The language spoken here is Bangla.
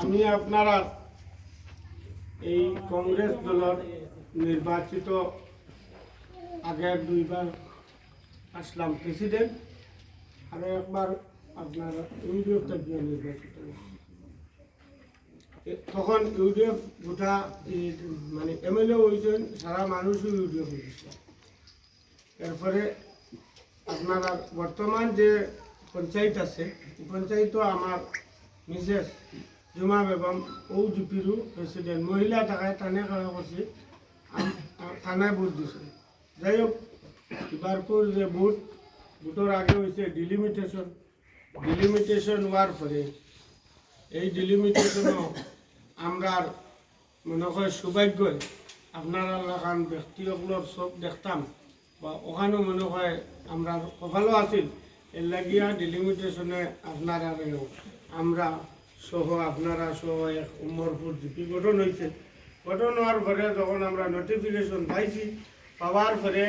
আমি আপনারা এই কংগ্রেস দলের নির্বাচিত আগের দুইবার আসলাম প্রেসিডেন্ট, আরও একবার আপনার ইউডিএফ থেকে নির্বাচিত তখন ইউডিএফ গোটা মানে এমএলএ হয়েছেন, সারা মানুষই ইউডিএফ হয়েছে এরপরে আপনারা বর্তমান যে পঞ্চায়েত আছে, এই পঞ্চায়েতও আমার মিসেস জুমা বেগম ও জিপিরও প্রেসিডেন্ট মহিলা থাকায় টানে খাওয়া করছি থানায় ভোট দিছে। যাই হোক এবারপুর যে ভোট ভোটের আগে হয়েছে ডিলিমিটেশন ডিলিমিটেশন হওয়ার পরে এই ডিলিমিটেশনও আমরা মনে হয় সৌভাগ্য আপনারা লাগান ব্যক্তিসকলের সব দেখতাম বা ওখানেও মনে হয় আমরা কপালও আছিল এর লাগিয়া ডিলিমিটেশনে আপনারা আমরা সহ, আপনারা সহ এক উমরপুর জিপি গঠন হয়েছে। গঠন হওয়ার পরে যখন আমরা নোটিফিকেশন পাইছি, পাওয়ার পরে